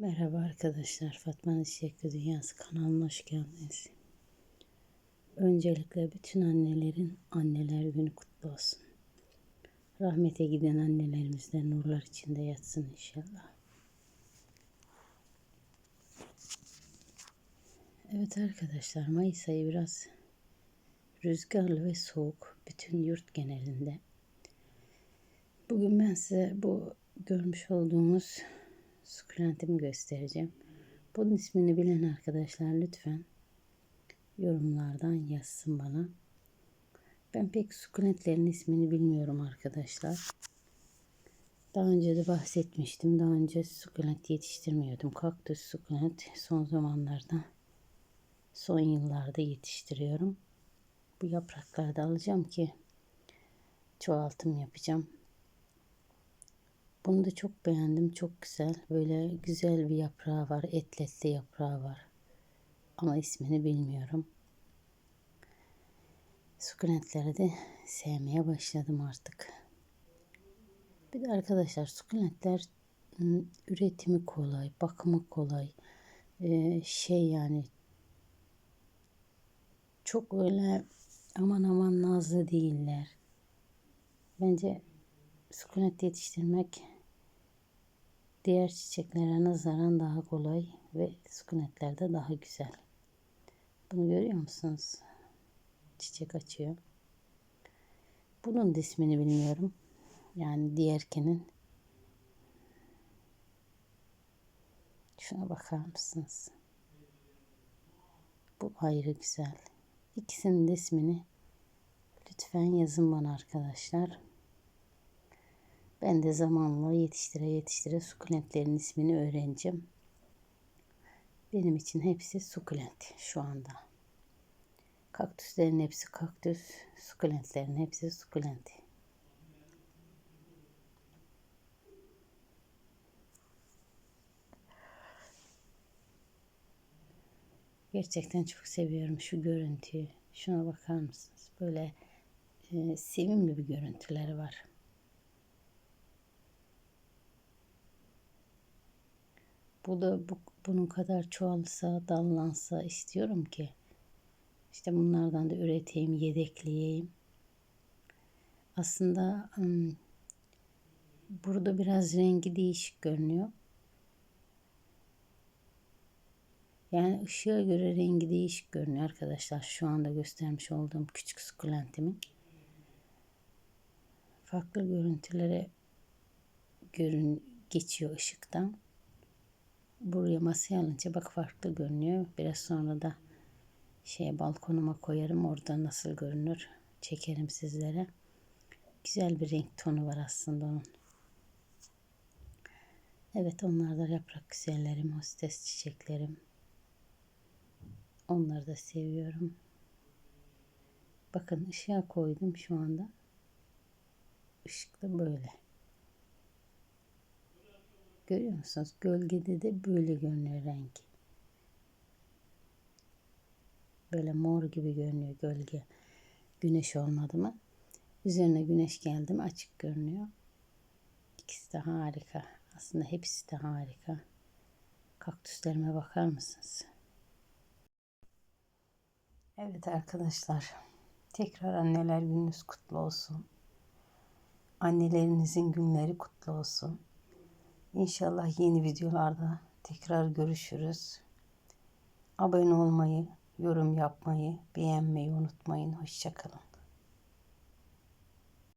Merhaba arkadaşlar. Fatma'nın Çiçekli Dünyası kanalına hoş geldiniz. Öncelikle bütün annelerin anneler günü kutlu olsun. Rahmete giden annelerimiz de nurlar içinde yatsın inşallah. Evet arkadaşlar Mayıs ayı biraz rüzgarlı ve soğuk bütün yurt genelinde. Bugün ben size bu görmüş olduğumuz sukulentimi göstereceğim. Bunun ismini bilen arkadaşlar lütfen yorumlardan yazsın bana. Ben pek sukulentlerin ismini bilmiyorum arkadaşlar. Daha önce de bahsetmiştim. Daha önce sukulent yetiştirmiyordum. Kaktüs sukulent son zamanlarda son yıllarda yetiştiriyorum. Bu yaprakları da alacağım ki çoğaltım yapacağım. Bunu da çok beğendim. Çok güzel. Böyle güzel bir yaprağı var. Etletli yaprağı var. Ama ismini bilmiyorum. Sukulentleri de sevmeye başladım artık. Bir de arkadaşlar sukulentler ıı, üretimi kolay, bakımı kolay. Ee, şey yani çok öyle aman aman nazlı değiller. Bence sukulent yetiştirmek diğer çiçeklere nazaran daha kolay ve sukulentlerde daha güzel. Bunu görüyor musunuz? Çiçek açıyor. Bunun ismini bilmiyorum. Yani diğerkinin. Şuna bakar mısınız? Bu ayrı güzel. İkisinin de ismini lütfen yazın bana arkadaşlar. Ben de zamanla yetiştire yetiştire sukulentlerin ismini öğreneceğim. Benim için hepsi sukulent şu anda. Kaktüslerin hepsi kaktüs, sukulentlerin hepsi sukulent. Gerçekten çok seviyorum şu görüntüyü. Şuna bakar mısınız? Böyle e, sevimli bir görüntüleri var. Bu da bu, bunun kadar çoğalsa, dallansa istiyorum ki. İşte bunlardan da üreteyim, yedekleyeyim. Aslında burada biraz rengi değişik görünüyor. Yani ışığa göre rengi değişik görünüyor arkadaşlar. Şu anda göstermiş olduğum küçük sukulentimin. Farklı görüntülere görün geçiyor ışıktan buraya masaya alınca bak farklı görünüyor. Biraz sonra da şey balkonuma koyarım. Orada nasıl görünür çekerim sizlere. Güzel bir renk tonu var aslında onun. Evet onlar da yaprak güzellerim, hostes çiçeklerim. Onları da seviyorum. Bakın ışığa koydum şu anda. Işık da böyle. Görüyor musunuz? Gölgede de böyle görünüyor rengi. Böyle mor gibi görünüyor gölge. Güneş olmadı mı? Üzerine güneş geldi mi açık görünüyor. İkisi de harika. Aslında hepsi de harika. Kaktüslerime bakar mısınız? Evet arkadaşlar. Tekrar anneler gününüz kutlu olsun. Annelerinizin günleri kutlu olsun. İnşallah yeni videolarda tekrar görüşürüz. Abone olmayı, yorum yapmayı, beğenmeyi unutmayın. Hoşçakalın.